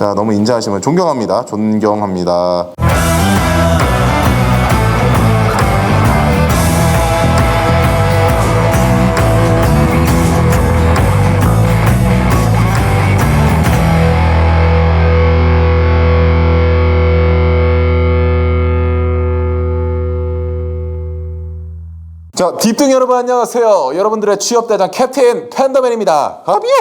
자, 너무 인자하시면 존경합니다. 존경합니다. 자, 딥등 여러분 안녕하세요. 여러분들의 취업대장 캡틴 팬더맨입니다. 하비요!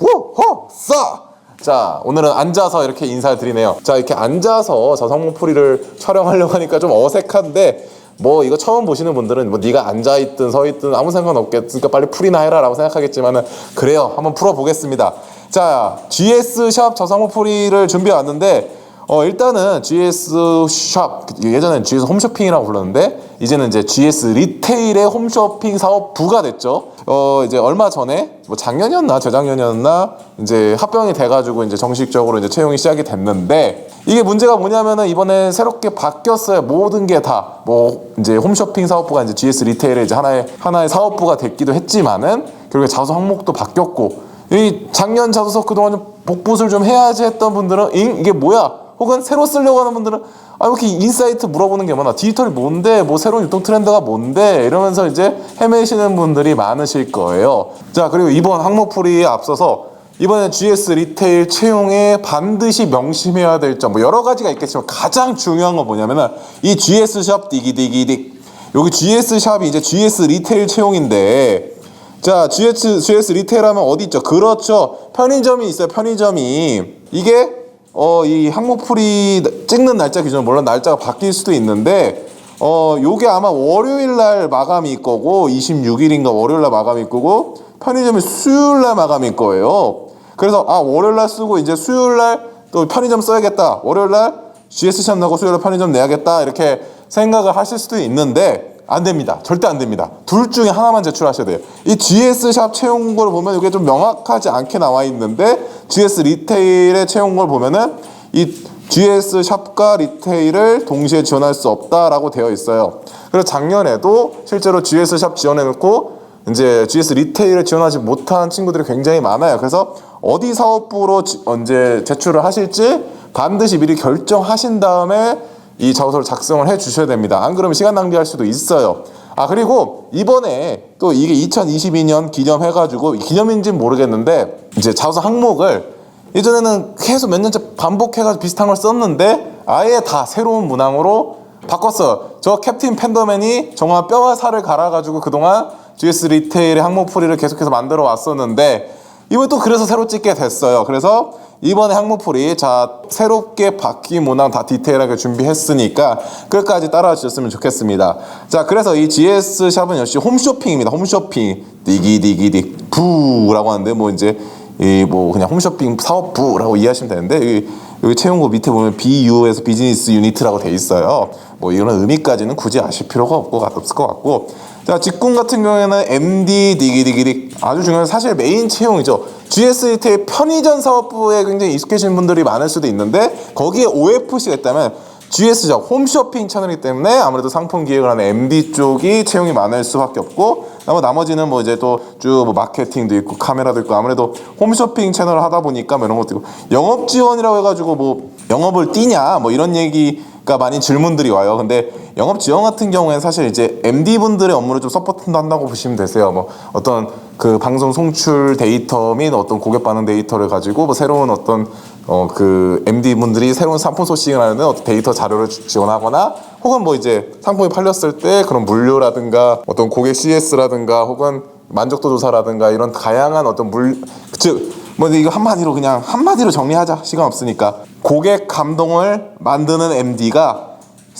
호호! 싸! 자, 오늘은 앉아서 이렇게 인사를 드리네요. 자, 이렇게 앉아서 저성모풀이를 촬영하려고 하니까 좀 어색한데 뭐 이거 처음 보시는 분들은 뭐 네가 앉아 있든 서 있든 아무 상관 없겠으니까 빨리 풀이나 해라라고 생각하겠지만은 그래요. 한번 풀어 보겠습니다. 자, GS 샵 저성모 풀이를 준비해 왔는데 어 일단은 GS 샵 예전엔 GS 홈쇼핑이라고 불렀는데 이제는 이제 GS 리테일의 홈쇼핑 사업 부가 됐죠. 어 이제 얼마 전에 뭐 작년이었나 재작년이었나 이제 합병이 돼가지고 이제 정식적으로 이제 채용이 시작이 됐는데 이게 문제가 뭐냐면은 이번에 새롭게 바뀌었어요. 모든 게 다 뭐 이제 홈쇼핑 사업부가 이제 GS 리테일의 이제 하나의 하나의 사업부가 됐기도 했지만은 결국에 자소 항목도 바뀌었고 이 작년 자소서 그동안 좀 복붙을 좀 해야지 했던 분들은 잉 이게 뭐야? 혹은 새로 쓰려고 하는 분들은 아 이렇게 인사이트 물어보는 게 많아. 디지털이 뭔데? 뭐 새로운 유통 트렌드가 뭔데? 이러면서 이제 헤매시는 분들이 많으실 거예요. 자 그리고 이번 항목풀이에 앞서서 이번에 GS 리테일 채용에 반드시 명심해야 될 점 뭐 여러 가지가 있겠지만 가장 중요한 건 뭐냐면은 이 GS 샵 디기디기딕. 여기 GS 샵이 이제 GS 리테일 채용인데 자 GS GS 리테일 하면 어디 있죠? 그렇죠. 편의점이 있어요 편의점이. 이게 어, 이 항목풀이 찍는 날짜 기준 물론 날짜가 바뀔 수도 있는데 어, 요게 아마 월요일 날 마감이 거고 26일인가 월요일 날 마감이 거고 편의점이 수요일 날 마감일 거예요. 그래서 아, 월요일 날 쓰고 이제 수요일 날 또 편의점 써야겠다. 월요일 날 GS 샵 나고 수요일 날 편의점 내야겠다. 이렇게 생각을 하실 수도 있는데 안 됩니다. 절대 안 됩니다. 둘 중에 하나만 제출하셔야 돼요. 이 GS 샵 채용 걸 보면 이게 좀 명확하지 않게 나와 있는데 GS 리테일의 채용 걸 보면은 이 GS 샵과 리테일을 동시에 지원할 수 없다라고 되어 있어요. 그래서 작년에도 실제로 GS 샵 지원해 놓고 이제 GS 리테일을 지원하지 못한 친구들이 굉장히 많아요. 그래서 어디 사업부로 지- 언제 제출을 하실지 반드시 미리 결정하신 다음에 이 자소서를 작성을 해 주셔야 됩니다. 안 그러면 시간 낭비할 수도 있어요. 아 그리고 이번에 또 이게 2022년 기념해가지고 기념인지는 모르겠는데 이제 자소서 항목을 예전에는 계속 몇 년째 반복해가지고 비슷한 걸 썼는데 아예 다 새로운 문항으로 바꿨어요. 저 캡틴 팬더맨이 정말 뼈와 살을 갈아가지고 그동안 GS 리테일의 항목풀이를 계속해서 만들어 왔었는데 이번 또 그래서 새로 찍게 됐어요. 그래서 이번에 항목풀이 자 새롭게 바뀐 문항 다 디테일하게 준비했으니까 끝까지 따라와 주셨으면 좋겠습니다. 자 그래서 이 GS 샵은 역시 홈쇼핑입니다. 홈쇼핑 디기디기디 부라고 하는데 뭐 이제 이 뭐 그냥 홈쇼핑 사업부라고 이해하시면 되는데 여기, 여기 채용고 밑에 보면 BU에서 비즈니스 유니트라고 돼 있어요. 뭐 이런 의미까지는 굳이 아실 필요가 없고 없을 것 같고 자 직군 같은 경우에는 MD 디기디기디 아주 중요한 사실 메인 채용이죠. GS 리테일 편의점 사업부에 굉장히 익숙해진 분들이 많을 수도 있는데 거기에 OFC가 있다면 GS죠 홈쇼핑 채널이기 때문에 아무래도 상품 기획을 하는 MD 쪽이 채용이 많을 수밖에 없고 나머 나머지는 뭐 이제 또 쭉 뭐 마케팅도 있고 카메라도 있고 아무래도 홈쇼핑 채널을 하다 보니까 뭐 이런 것도 있고 영업 지원이라고 해가지고 뭐 영업을 뛰냐 뭐 이런 얘기 가 많이 질문들이 와요. 근데 영업 지원 같은 경우에는 사실 이제 MD 분들의 업무를 좀 서포트 한다고 보시면 되세요. 뭐 어떤 그 방송 송출 데이터 및 어떤 고객 반응 데이터를 가지고 뭐 새로운 어떤 어 그 MD 분들이 새로운 상품 소싱을 하는 어떤 데이터 자료를 지- 지원하거나 혹은 뭐 이제 상품이 팔렸을 때 그런 물류라든가 어떤 고객 CS라든가 혹은 만족도 조사라든가 이런 다양한 어떤 물 즉 뭐 이거 한마디로 그냥 한마디로 정리하자 시간 없으니까 고객 감동을 만드는 MD가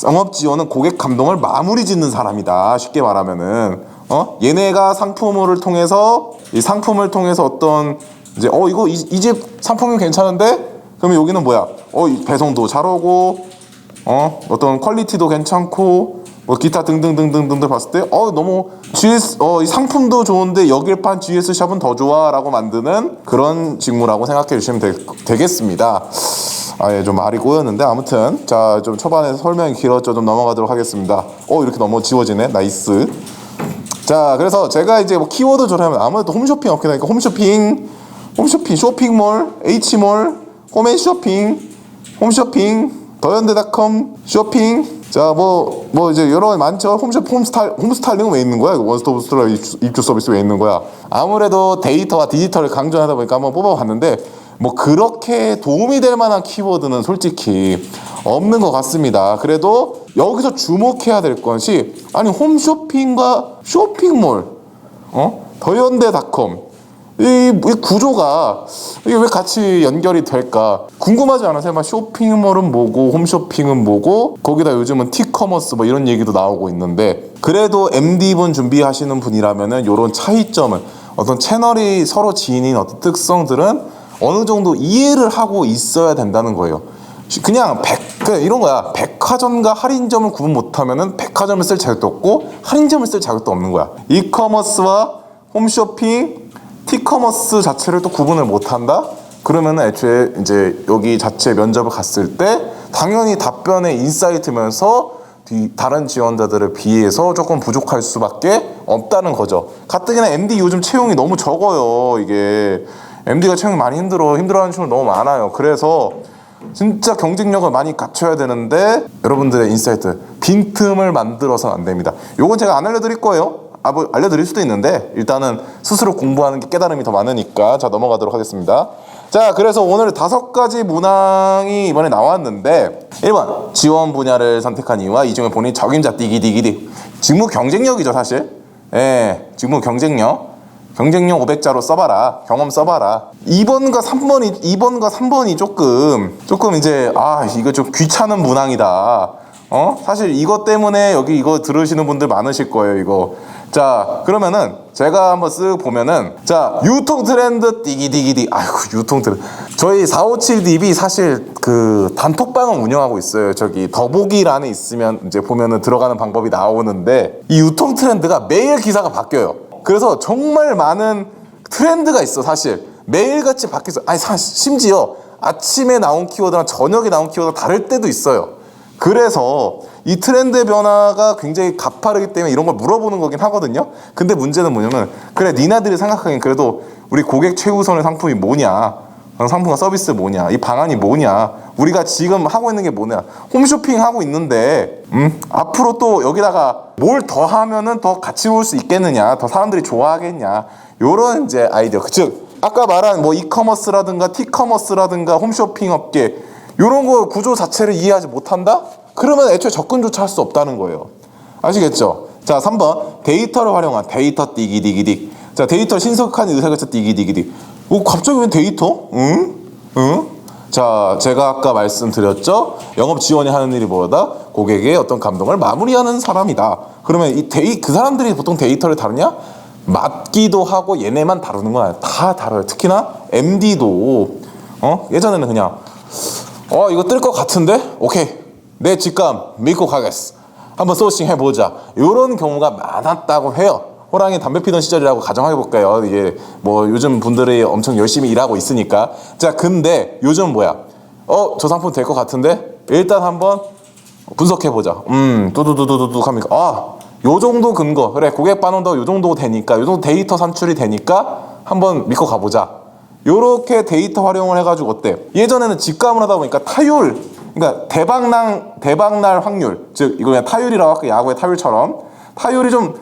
영업 지원은 고객 감동을 마무리 짓는 사람이다. 쉽게 말하면은 어 얘네가 상품을 통해서 이 상품을 통해서 어떤 이제 어 이거 이 집 상품이 괜찮은데 그러면 여기는 뭐야? 어이 배송도 잘 오고 어 어떤 퀄리티도 괜찮고 뭐 기타 등등등등등들 봤을 때 어 너무 GS 어이 상품도 좋은데 여길 판 GS 샵은 더 좋아라고 만드는 그런 직무라고 생각해 주시면 되, 되겠습니다. 아예 좀 말이 꼬였는데 아무튼 자 좀 초반에 설명이 길었죠 좀 넘어가도록 하겠습니다. 어 이렇게 넘어 지워지네 나이스. 자 그래서 제가 이제 뭐 키워드 조사하면 아무래도 홈쇼핑 업계 되니까 홈쇼핑 홈쇼핑 쇼핑몰 H몰 홈앤 쇼핑, 홈쇼핑, 더현대닷컴 쇼핑. 자, 뭐, 뭐 이제 여러 가지 많죠. 홈쇼, 홈스타일, 홈스타일링은 왜 있는 거야? 원스톱 스토어 입주, 입주 서비스 왜 있는 거야? 아무래도 데이터와 디지털을 강조하다 보니까 한번 뽑아봤는데, 뭐 그렇게 도움이 될 만한 키워드는 솔직히 없는 것 같습니다. 그래도 여기서 주목해야 될 것이, 아니, 홈쇼핑과 쇼핑몰, 어? 더현대닷컴. 이, 이 구조가 이게 왜 같이 연결이 될까 궁금하지 않으세요? 막 쇼핑몰은 뭐고 홈쇼핑은 뭐고 거기다 요즘은 티커머스 뭐 이런 얘기도 나오고 있는데 그래도 MD분 준비하시는 분이라면은 이런 차이점을 어떤 채널이 서로 지닌 어떤 특성들은 어느 정도 이해를 하고 있어야 된다는 거예요. 그냥 백 그냥 이런 거야. 백화점과 할인점을 구분 못하면은 백화점을 쓸 자격도 없고 할인점을 쓸 자격도 없는 거야. 이커머스와 홈쇼핑 티커머스 자체를 또 구분을 못한다? 그러면은 애초에 이제 여기 자체 면접을 갔을 때 당연히 답변의 인사이트면서 뒤- 다른 지원자들에 비해서 조금 부족할 수밖에 없다는 거죠. 가뜩이나 MD 요즘 채용이 너무 적어요. 이게 MD가 채용이 많이 힘들어 힘들어하는 친구 너무 많아요. 그래서 진짜 경쟁력을 많이 갖춰야 되는데 여러분들의 인사이트 빈틈을 만들어서는 안 됩니다. 요건 제가 안 알려드릴 거예요. 아, 뭐 알려드릴 수도 있는데 일단은 스스로 공부하는 게 깨달음이 더 많으니까 자 넘어가도록 하겠습니다. 자 그래서 오늘 다섯 가지 문항이 이번에 나왔는데 1번 지원 분야를 선택한 이유와 이 중에 본인 적임자 띠기디기디 직무 경쟁력이죠 사실 예 직무 경쟁력 경쟁력 500자로 써봐라. 경험 써봐라. 2번과 3번이 2번과 3번이 조금 조금 이제 아 이거 좀 귀찮은 문항이다. 어? 사실 이것 때문에 여기 이거 들으시는 분들 많으실 거예요. 이거. 자 그러면은 제가 한번 쓱 보면은 자 유통 트렌드 띠기디기디 아이고 유통 트렌드 저희 457DB 사실 그 단톡방을 운영하고 있어요 저기 더보기란에 있으면 이제 보면은 들어가는 방법이 나오는데 이 유통 트렌드가 매일 기사가 바뀌어요 그래서 정말 많은 트렌드가 있어 사실. 매일같이 바뀌어 아니 사실 심지어 아침에 나온 키워드랑 저녁에 나온 키워드가 다를 때도 있어요. 그래서 이 트렌드 변화가 굉장히 가파르기 때문에 이런 걸 물어보는 거긴 하거든요. 근데 문제는 뭐냐면 그래 니나들이 생각하기엔 그래도 우리 고객 최우선의 상품이 뭐냐? 어, 상품과 서비스 뭐냐? 이 방안이 뭐냐? 우리가 지금 하고 있는 게 뭐냐? 홈쇼핑 하고 있는데 음? 앞으로 또 여기다가 뭘 더 하면은 더 같이 올 수 있겠느냐? 더 사람들이 좋아하겠냐? 요런 이제 아이디어. 즉 아까 말한 뭐 이커머스라든가 티커머스라든가 홈쇼핑 업계 요런 거 구조 자체를 이해하지 못한다? 그러면 애초에 접근조차 할 수 없다는 거예요. 아시겠죠? 자, 3번. 데이터를 활용한 데이터 띠기디기디. 자, 데이터 신속한 의사결정 띠기디기디. 오, 갑자기 왜 데이터? 응? 응? 자, 제가 아까 말씀드렸죠. 영업 지원이 하는 일이 뭐다? 고객의 어떤 감동을 마무리하는 사람이다. 그러면 이 데이 그 사람들이 보통 데이터를 다루냐? 맞기도 하고 얘네만 다루는 건 아니야. 다 다뤄요. 특히나 MD도 어 예전에는 그냥 어 이거 뜰 것 같은데 오케이 내 직감 믿고 가겠어 한번 소싱 해보자 이런 경우가 많았다고 해요 호랑이 담배 피던 시절이라고 가정해 볼까요? 이게 뭐 요즘 분들이 엄청 열심히 일하고 있으니까. 자 근데 요즘 뭐야? 어 저 상품 될 것 같은데? 일단 한번 분석해 보자. 음 뚜두두두두둑 하니까 아 요 정도 근거. 그래 고객 반응도 요 정도 되니까 요 정도 데이터 산출이 되니까 한번 믿고 가보자. 요렇게 데이터 활용을 해가지고 어때? 예전에는 직감을 하다 보니까 타율, 그러니까 대박날 대박날 확률, 즉 이거 그냥 타율이라고 할까? 야구의 타율처럼. 타율이 좀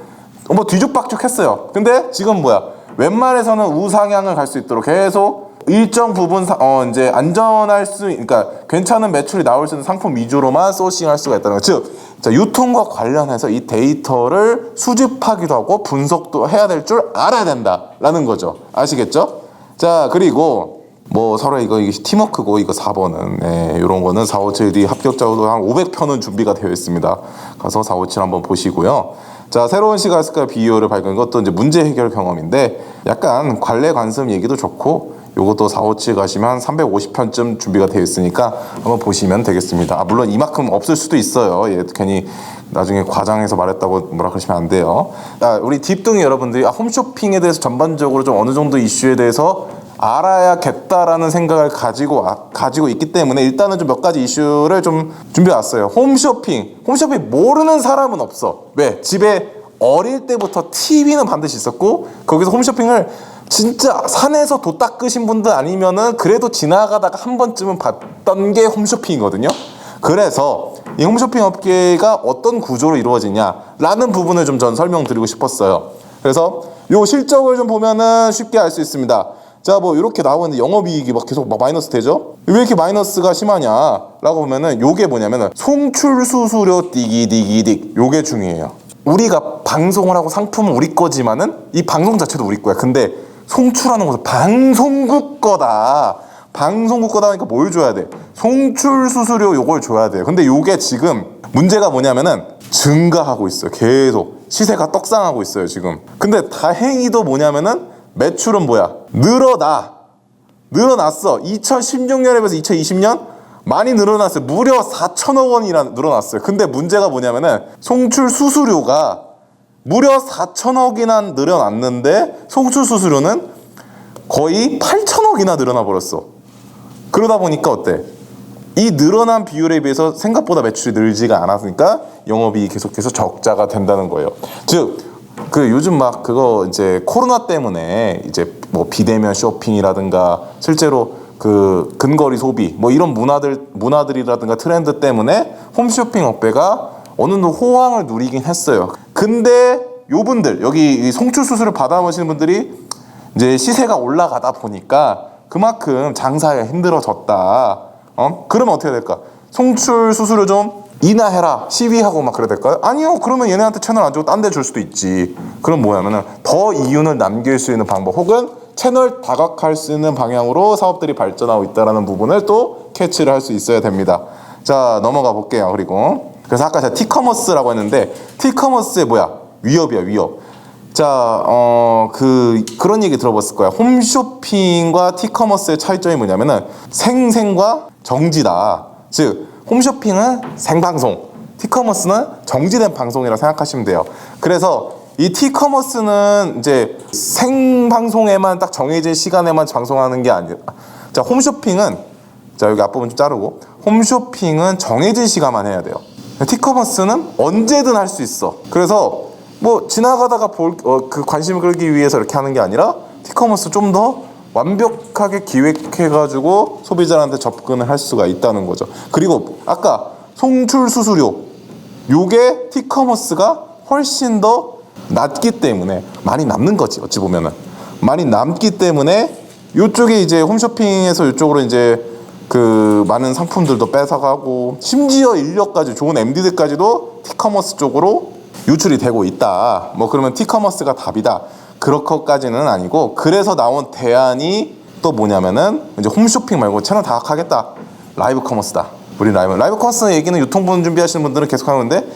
뭐 뒤죽박죽했어요. 근데 지금 뭐야? 웬만해서는 우상향을 갈 수 있도록 계속 일정 부분 사- 어 이제 안전할 수, 그러니까 괜찮은 매출이 나올 수 있는 상품 위주로만 소싱할 수가 있다는 거. 즉, 자 유통과 관련해서 이 데이터를 수집하기도 하고 분석도 해야 될 줄 알아야 된다라는 거죠. 아시겠죠? 자 그리고 뭐 서로 이거 이게 팀워크고 이거 4번은 네, 이런 거는 457D 합격자도 한 500편은 준비가 되어 있습니다. 가서 457 한번 보시고요. 자 새로운 시가스카 비율을 발견한 것도 이제 문제 해결 경험인데 약간 관례 관습 얘기도 좋고 요것도 457 가시면 한 350편쯤 준비가 되어 있으니까 한번 보시면 되겠습니다. 아, 물론 이만큼 없을 수도 있어요. 예, 괜히 나중에 과장해서 말했다고 뭐라 그러시면 안 돼요. 아, 우리 딥둥이 여러분들이 아, 홈쇼핑에 대해서 전반적으로 좀 어느 정도 이슈에 대해서 알아야겠다라는 생각을 가지고 와- 가지고 있기 때문에 일단은 좀 몇 가지 이슈를 좀 준비해 왔어요. 홈쇼핑, 홈쇼핑 모르는 사람은 없어. 왜? 집에 어릴 때부터 TV는 반드시 있었고 거기서 홈쇼핑을 진짜 산에서 도 닦으신 분들 아니면은 그래도 지나가다가 한 번쯤은 봤던 게 홈쇼핑이거든요. 그래서 이 홈쇼핑 업계가 어떤 구조로 이루어지냐라는 부분을 좀 전 설명드리고 싶었어요. 그래서 요 실적을 좀 보면은 쉽게 알 수 있습니다. 자, 뭐 이렇게 나오는데 영업이익이 막 계속 막 마이너스 되죠? 왜 이렇게 마이너스가 심하냐라고 보면은 요게 뭐냐면은 송출 수수료 띠기디기딕 요게 중요해요. 우리가 방송을 하고 상품은 우리 거지만은 이 방송 자체도 우리 거야. 근데 송출하는 것은 방송국 거다. 방송국 거다 하니까 뭘 줘야 돼? 송출 수수료 요걸 줘야 돼. 근데 요게 지금 문제가 뭐냐면은 증가하고 있어요. 계속 시세가 떡상하고 있어요, 지금. 근데 다행히도 뭐냐면은 매출은 뭐야? 늘어나. 늘어났어. 2016년에 비해서 2020년 많이 늘어났어요. 무려 4천억 원이나 늘어났어요. 근데 문제가 뭐냐면은 송출 수수료가 무려 4천억이나 늘어났는데 송출 수수료는 거의 8천억이나 늘어나 버렸어. 그러다 보니까 어때? 이 늘어난 비율에 비해서 생각보다 매출이 늘지가 않았으니까 영업이 계속해서 적자가 된다는 거예요. 즉, 그 요즘 막 그거 이제 코로나 때문에 이제 뭐 비대면 쇼핑이라든가 실제로 그 근거리 소비 뭐 이런 문화들 문화들이라든가 트렌드 때문에 홈쇼핑 업계가 어느 정도 호황을 누리긴 했어요. 근데 요분들 여기 이 송출 수수료 받아보시는 분들이 이제 시세가 올라가다 보니까 그만큼 장사가 힘들어졌다. 어? 그러면 어떻게 될까? 송출 수수료 좀 인하해라 시위하고 막 그래야 될까요? 아니요. 그러면 얘네한테 채널 안 주고 딴 데 줄 수도 있지. 그럼 뭐냐면은 더 이윤을 남길 수 있는 방법 혹은 채널 다각할 수 있는 방향으로 사업들이 발전하고 있다라는 부분을 또 캐치를 할 수 있어야 됩니다. 자 넘어가 볼게요. 그리고 그래서 아까 제가 티커머스라고 했는데 티커머스의 뭐야 위협이야 위협. 자, 어, 그, 그런 얘기 들어봤을 거야. 홈쇼핑과 티커머스의 차이점이 뭐냐면은 생생과 정지다. 즉, 홈쇼핑은 생방송, 티커머스는 정지된 방송이라 생각하시면 돼요. 그래서 이 티커머스는 이제 생방송에만 딱 정해진 시간에만 방송하는 게 아니라, 자, 홈쇼핑은, 자, 여기 앞부분 좀 자르고, 홈쇼핑은 정해진 시간만 해야 돼요. 티커머스는 언제든 할 수 있어. 그래서 뭐 지나가다가 볼그 관심을 끌기 위해서 이렇게 하는 게 아니라 티커머스 좀더 완벽하게 기획해가지고 소비자한테 접근을 할 수가 있다는 거죠. 그리고 아까 송출 수수료 요게 티커머스가 훨씬 더 낮기 때문에 많이 남는 거지 어찌 보면은 많이 남기 때문에 요쪽에 이제 홈쇼핑에서 이쪽으로 이제 그 많은 상품들도 뺏어가고 심지어 인력까지 좋은 MD들까지도 티커머스 쪽으로 유출이 되고 있다. 뭐 그러면 티커머스가 답이다. 그렇게까지는 아니고 그래서 나온 대안이 또 뭐냐면은 이제 홈쇼핑 말고 채널 다각하겠다. 라이브 커머스다. 우리 라이브 라이브 커머스 얘기는 유통분 준비하시는 분들은 계속 하는데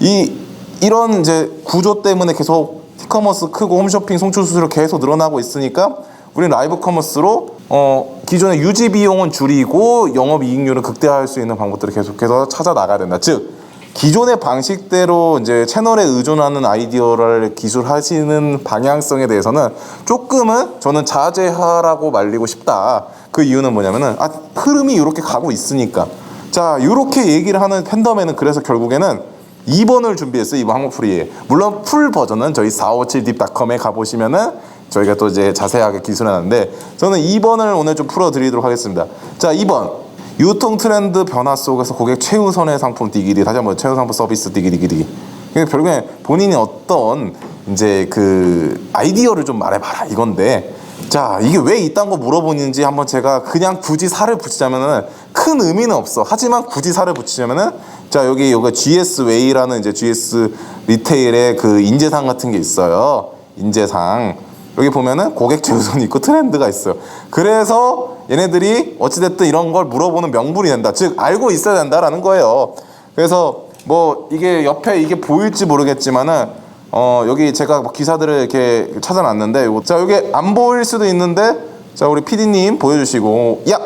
이 이런 이제 구조 때문에 계속 티커머스 크고 홈쇼핑 송출 수수료 계속 늘어나고 있으니까 우리 라이브 커머스로 어 기존의 유지 비용은 줄이고 영업 이익률을 극대화할 수 있는 방법들을 계속해서 찾아 나가야 된다. 즉 기존의 방식대로 이제 채널에 의존하는 아이디어를 기술하시는 방향성에 대해서는 조금은 저는 자제하라고 말리고 싶다. 그 이유는 뭐냐면은 아 흐름이 이렇게 가고 있으니까. 자 이렇게 얘기를 하는 팬덤에는 그래서 결국에는 2번을 준비했어요 이번 항목풀이에. 물론 풀 버전은 저희 457딥닷컴에 가보시면은 저희가 또 이제 자세하게 기술하는데 저는 2번을 오늘 좀 풀어드리도록 하겠습니다. 자 2번 유통 트렌드 변화 속에서 고객 최우선의 상품 디기디 다시 한번 최우선 상품 서비스 디기디기디. 결국에 본인이 어떤 이제 그 아이디어를 좀 말해봐라 이건데. 자 이게 왜 이딴 거 물어보는지 한번 제가 그냥 굳이 살을 붙이자면은 큰 의미는 없어. 하지만 굳이 살을 붙이자면은 자 여기 여기 GS 웨이라는 이제 GS 리테일의 그 인재상 같은 게 있어요. 인재상. 여기 보면은 고객 최우선 있고 트렌드가 있어요. 그래서 얘네들이 어찌됐든 이런 걸 물어보는 명분이 된다. 즉, 알고 있어야 된다라는 거예요. 그래서 뭐 이게 옆에 이게 보일지 모르겠지만은 어, 여기 제가 뭐 기사들을 이렇게 찾아놨는데 자, 여기 안 보일 수도 있는데 자, 우리 PD님 보여주시고 야!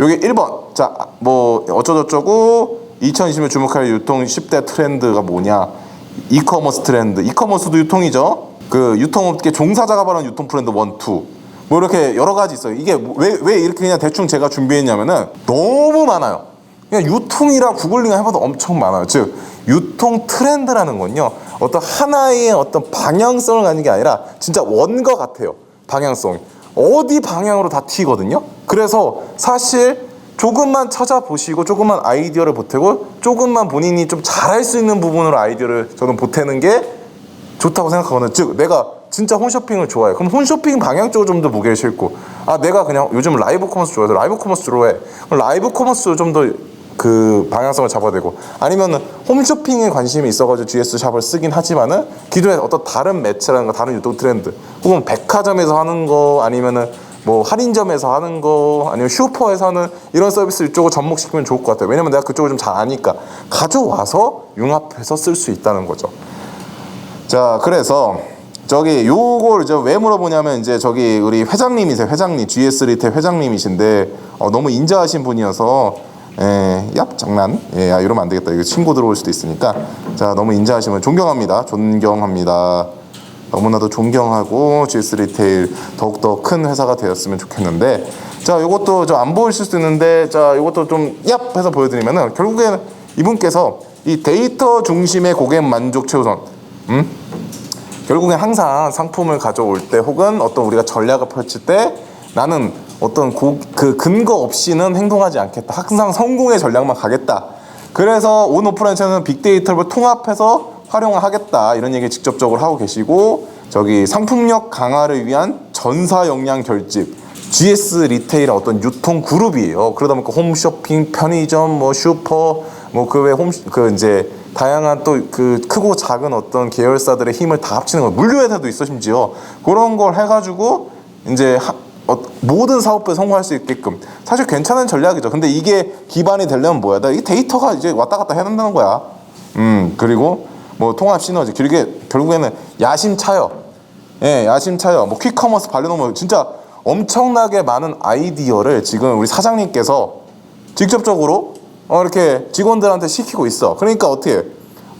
여기 1번. 자, 뭐 어쩌고저쩌고 2020년 주목할 유통 10대 트렌드가 뭐냐? 이커머스 트렌드. 이커머스도 유통이죠. 그 유통업계 종사자가 말하는 유통 트렌드 원, 투. 뭐 이렇게 여러 가지 있어요. 이게 왜, 왜 이렇게 그냥 대충 제가 준비했냐면은 너무 많아요. 그냥 유통이라 구글링 해봐도 엄청 많아요. 즉, 유통 트렌드라는 건요, 어떤 하나의 어떤 방향성을 가는 게 아니라 진짜 원거 같아요. 방향성 어디 방향으로 다 튀거든요. 그래서 사실 조금만 찾아보시고 조금만 아이디어를 보태고 조금만 본인이 좀 잘할 수 있는 부분으로 아이디어를 저는 보태는 게 좋다고 생각하거든요. 즉 내가 진짜 홈쇼핑을 좋아해. 그럼 홈쇼핑 방향 쪽으로 좀 더 무게를 싣고 아 내가 그냥 요즘 라이브 커머스 좋아해서 라이브 커머스로 해. 그럼 라이브 커머스로 좀더 그 방향성을 잡아야 되고 아니면은 홈쇼핑에 관심이 있어가지고 GS 샵을 쓰긴 하지만은 기존에 어떤 다른 매체라든가 다른 유통 트렌드 혹은 백화점에서 하는 거 아니면은 뭐 할인점에서 하는 거 아니면 슈퍼에서 하는 이런 서비스 이쪽으로 접목시키면 좋을 것 같아요. 왜냐면 내가 그쪽을 좀 잘 아니까 가져와서 융합해서 쓸 수 있다는 거죠. 자, 그래서 저기 요걸 이제 왜 물어보냐면 이제 저기 우리 회장님이세요. 회장님, GS 리테일 회장님이신데 어, 너무 인자하신 분이어서 예, 얍 장난. 예, 아, 이러면 안 되겠다. 이거 친구 들어올 수도 있으니까. 자, 너무 인자하시면 존경합니다. 존경합니다. 너무나도 존경하고 GS 리테일 더욱더 큰 회사가 되었으면 좋겠는데 자, 요것도 저 안 보이실 수도 있는데 자, 요것도 좀얍 해서 보여드리면은 결국에는 이분께서 이 데이터 중심의 고객 만족 최우선 음? 결국엔 항상 상품을 가져올 때 혹은 어떤 우리가 전략을 펼칠 때 나는 어떤 고, 그 근거 없이는 행동하지 않겠다. 항상 성공의 전략만 가겠다. 그래서 온 오프라인 채널은 빅데이터를 통합해서 활용을 하겠다. 이런 얘기 직접적으로 하고 계시고 저기 상품력 강화를 위한 전사 역량 결집 GS 리테일의 어떤 유통 그룹이에요. 그러다 보니까 홈쇼핑, 편의점, 뭐 슈퍼, 뭐 그 외 홈 그 이제 다양한 또 그 크고 작은 어떤 계열사들의 힘을 다 합치는 거. 물류회사도 있어 심지어 그런 걸 해가지고 이제 하, 어, 모든 사업부에 성공할 수 있게끔 사실 괜찮은 전략이죠. 근데 이게 기반이 되려면 뭐야? 나이 데이터가 이제 왔다 갔다 해야 된다는 거야. 음 그리고 뭐 통합 시너지 그리고 결국에는 야심 차요. 예, 야심 차요. 뭐 퀵커머스 발려놓으면 진짜 엄청나게 많은 아이디어를 지금 우리 사장님께서 직접적으로 어, 이렇게 직원들한테 시키고 있어. 그러니까 어떻게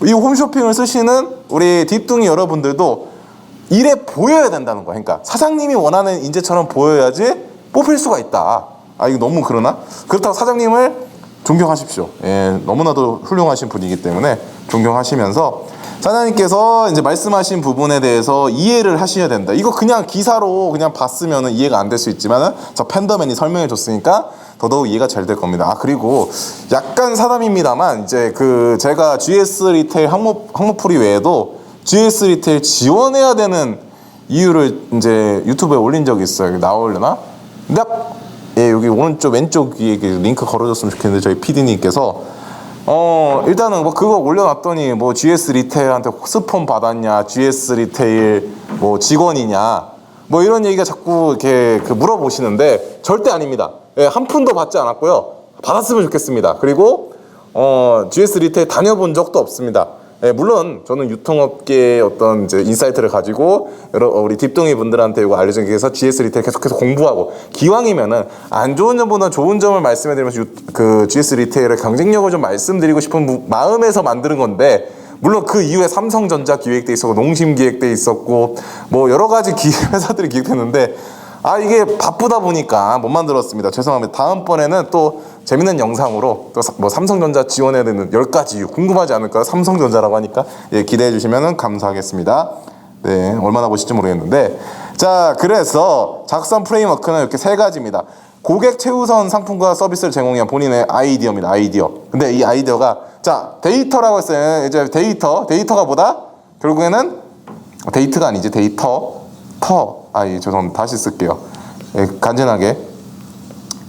이 홈쇼핑을 쓰시는 우리 뒷둥이 여러분들도 일에 보여야 된다는 거야. 그러니까 사장님이 원하는 인재처럼 보여야지 뽑힐 수가 있다. 아 이거 너무 그러나? 그렇다고 사장님을 존경하십시오. 예, 너무나도 훌륭하신 분이기 때문에 존경하시면서 사장님께서 이제 말씀하신 부분에 대해서 이해를 하셔야 된다. 이거 그냥 기사로 그냥 봤으면 이해가 안 될 수 있지만은 저 팬더맨이 설명해 줬으니까 더더욱 이해가 잘 될 겁니다. 아 그리고 약간 사담입니다만 이제 그 제가 GS 리테일 항목 항목풀이 외에도 GS 리테일 지원해야 되는 이유를 이제 유튜브에 올린 적이 있어요. 나오려나? 네. 예, 여기 오른쪽 왼쪽 위에 그 링크 걸어줬으면 좋겠는데 저희 PD님께서 어 일단은 뭐 그거 올려놨더니 뭐 GS 리테일한테 스폰 받았냐, GS 리테일 뭐 직원이냐, 뭐 이런 얘기가 자꾸 이렇게 그 물어보시는데 절대 아닙니다. 예, 한 푼도 받지 않았고요. 받았으면 좋겠습니다. 그리고 어 GS 리테일 다녀본 적도 없습니다. 예, 물론 저는 유통업계의 어떤 이제 인사이트를 가지고 여러 우리 딥동이 분들한테 이거 알려주기 위해서 GS 리테일 계속해서 공부하고 기왕이면은 안 좋은 점보다 좋은 점을 말씀해드리면서 유, 그 GS 리테일의 경쟁력을 좀 말씀드리고 싶은 무- 마음에서 만드는 건데 물론 그 이후에 삼성전자 기획돼 있었고 농심 기획돼 있었고 뭐 여러 가지 기 회사들이 기획했는데 아 이게 바쁘다 보니까 못 만들었습니다. 죄송합니다. 다음번에는 또 재밌는 영상으로 또 뭐 삼성전자 지원해야 되는 10가지 이유 궁금하지 않을까요? 삼성전자라고 하니까 예, 기대해 주시면 감사하겠습니다. 네, 얼마나 보실지 모르겠는데 자 그래서 작성 프레임워크는 이렇게 세 가지입니다. 고객 최우선 상품과 서비스를 위한 본인의 아이디어입니다. 아이디어. 근데 이 아이디어가 자 데이터라고 했어요. 이제 데이터 데이터가 뭐다? 결국에는 데이터가 아니지 데이터 터. 아, 예, 죄송합니다. 다시 쓸게요. 예, 간단하게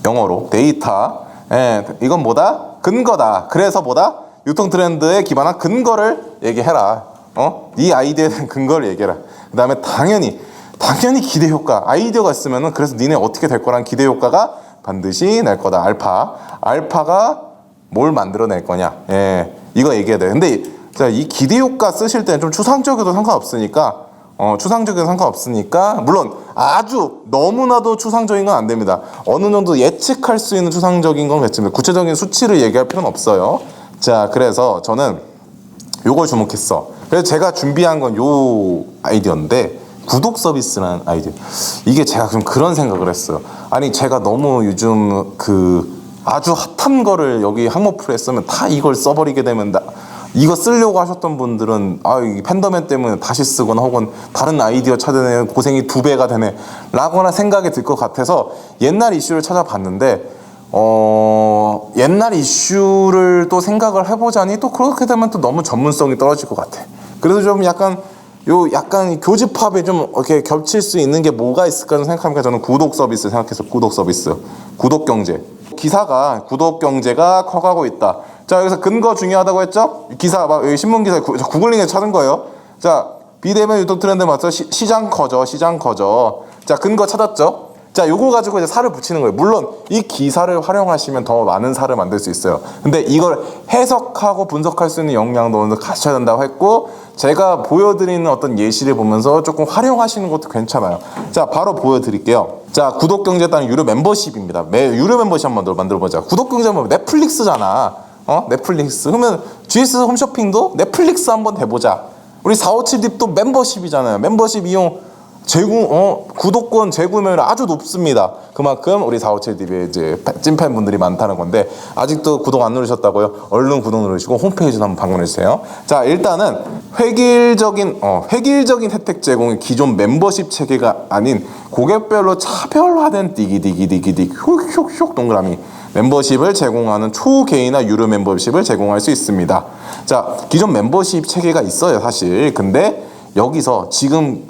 영어로 데이터. 예, 이건 뭐다? 근거다. 그래서 뭐다? 유통 트렌드에 기반한 근거를 얘기해라. 어? 네 아이디어에 대한 근거를 얘기해라. 그 다음에 당연히 당연히 기대 효과. 아이디어가 있으면은 그래서 니네 어떻게 될 거란 기대 효과가 반드시 날 거다. 알파. 알파가 뭘 만들어낼 거냐. 예. 이거 얘기해야 돼. 근데 자, 이 기대 효과 쓰실 때는 좀 추상적이어도 상관없으니까 어, 추상적인 상관없으니까 물론 아주 너무나도 추상적인 건 안 됩니다. 어느 정도 예측할 수 있는 추상적인 건 괜찮습니다. 구체적인 수치를 얘기할 필요는 없어요. 자, 그래서 저는 요걸 주목했어. 그래서 제가 준비한 건 요 아이디어인데 구독 서비스라는 아이디어. 이게 제가 좀 그런 생각을 했어요. 아니 제가 너무 요즘 그 아주 핫한 거를 여기 항목풀에 쓰면 다 이걸 써버리게 되면 나, 이거 쓰려고 하셨던 분들은 아, 이 팬더맨 때문에 다시 쓰거나 혹은 다른 아이디어 찾아내는 고생이 두 배가 되네 라거나 생각이 들 것 같아서 옛날 이슈를 찾아봤는데 어, 옛날 이슈를 또 생각을 해보자니 또 그렇게 되면 또 너무 전문성이 떨어질 것 같아. 그래서 좀 약간 요 약간 교집합에 좀 이렇게 겹칠 수 있는 게 뭐가 있을까 좀 생각하니까 저는 구독 서비스 생각해서 구독 서비스, 구독 경제. 기사가 구독 경제가 커가고 있다. 자 여기서 근거 중요하다고 했죠? 기사 막 여기 신문 기사 구- 저 구글링에 찾은 거예요. 자 비대면 유통 트렌드 맞죠? 시, 시장 커져, 시장 커져. 자 근거 찾았죠? 자, 요거 가지고 이제 살을 붙이는 거예요. 물론 이 기사를 활용하시면 더 많은 살을 만들 수 있어요. 근데 이걸 해석하고 분석할 수 있는 역량도 어느 정도 갖춰야 된다고 했고, 제가 보여드리는 어떤 예시를 보면서 조금 활용하시는 것도 괜찮아요. 자, 바로 보여드릴게요. 자, 구독경제에 따른 유료 멤버십입니다. 매 유료 멤버십 한번 만들어보자. 구독경제 뭐 넷플릭스잖아. 어? 넷플릭스. 그러면 GS 홈쇼핑도 넷플릭스 한번 해보자. 우리 457딥도 멤버십이잖아요. 멤버십 이용 재구 어 구독권 재구매율이 아주 높습니다. 그만큼 우리 457DB에 이제 찐팬 분들이 많다는 건데 아직도 구독 안 누르셨다고요? 얼른 구독 누르시고 홈페이지도 한번 방문해 주세요. 자 일단은 획일적인 어 획일적인 혜택 제공의 기존 멤버십 체계가 아닌 고객별로 차별화된 디기디기디기디 슉슉슉 동그라미 멤버십을 제공하는 초개인화 유료 멤버십을 제공할 수 있습니다. 자 기존 멤버십 체계가 있어요 사실. 근데 여기서 지금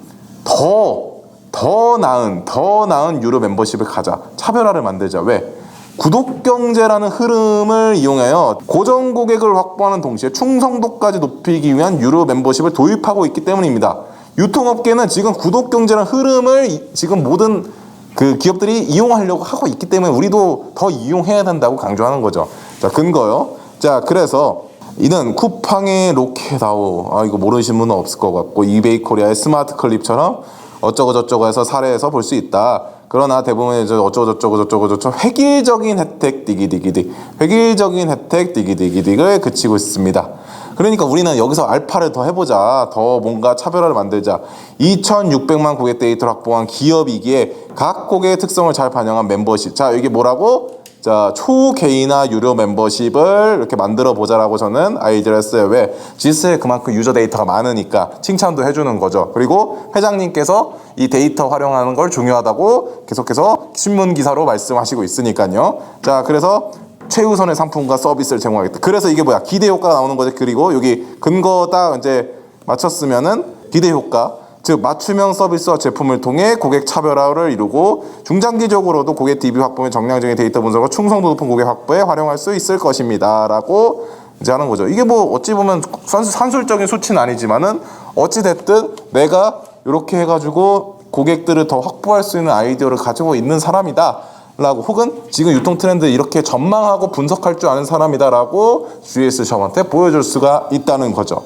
더, 더 나은, 더 나은 유료 멤버십을 가자. 차별화를 만들자. 왜? 구독 경제라는 흐름을 이용하여 고정 고객을 확보하는 동시에 충성도까지 높이기 위한 유료 멤버십을 도입하고 있기 때문입니다. 유통업계는 지금 구독 경제라는 흐름을 이- 지금 모든 그 기업들이 이용하려고 하고 있기 때문에 우리도 더 이용해야 된다고 강조하는 거죠. 자, 근거요. 자, 그래서 이는 쿠팡의 로켓아오 아 이거 모르시는 분은 없을 것 같고 이베이 코리아의 스마트 클립처럼 어쩌고 저쩌고 해서 사례에서 볼 수 있다. 그러나 대부분의 저 어쩌고 저쩌고 저쩌고 저쩌고 획일적인 혜택 디기디기디 획일적인 혜택 디기디기디를 그치고 있습니다. 그러니까 우리는 여기서 알파를 더 해보자. 더 뭔가 차별화를 만들자. 2,600만 고객 데이터를 확보한 기업이기에 각 고객의 특성을 잘 반영한 멤버십. 자, 이게 뭐라고? 자, 초개인화 유료 멤버십을 이렇게 만들어 보자라고 저는 아이디어를 했어요. 왜? 지스에 그만큼 유저 데이터가 많으니까 칭찬도 해주는 거죠. 그리고 회장님께서 이 데이터 활용하는 걸 중요하다고 계속해서 신문 기사로 말씀하시고 있으니까요. 자, 그래서 최우선의 상품과 서비스를 제공하겠다. 그래서 이게 뭐야? 기대 효과가 나오는 거죠. 그리고 여기 근거 딱 이제 맞췄으면은 기대 효과. 즉 맞춤형 서비스와 제품을 통해 고객 차별화를 이루고 중장기적으로도 고객 DB 확보의 정량적인 데이터 분석과 충성도 높은 고객 확보에 활용할 수 있을 것입니다라고 이제 하는 거죠. 이게 뭐 어찌 보면 산술, 산술적인 수치는 아니지만은 어찌 됐든 내가 이렇게 해가지고 고객들을 더 확보할 수 있는 아이디어를 가지고 있는 사람이다. 라고 혹은 지금 유통 트렌드 이렇게 전망하고 분석할 줄 아는 사람이다라고 GS 샵한테 보여줄 수가 있다는 거죠.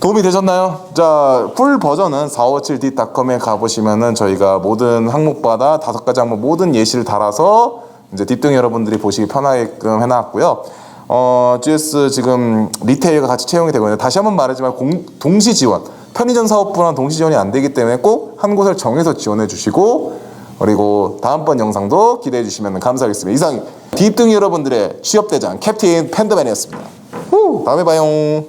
도움이 되셨나요? 자, 풀 버전은 457d.com에 가보시면은 저희가 모든 항목마다 다섯 가지 항목 모든 예시를 달아서 이제 딥등 여러분들이 보시기 편하게끔 해놨고요. 어, GS 지금 리테일과 같이 채용이 되고 있는데 다시 한번 말하지만 공, 동시 지원, 편의점 사업부랑 동시 지원이 안 되기 때문에 꼭 한 곳을 정해서 지원해 주시고 그리고 다음번 영상도 기대해 주시면 감사하겠습니다. 이상 딥등 여러분들의 취업대장 캡틴 팬더맨이었습니다. 후, 다음에 봐요.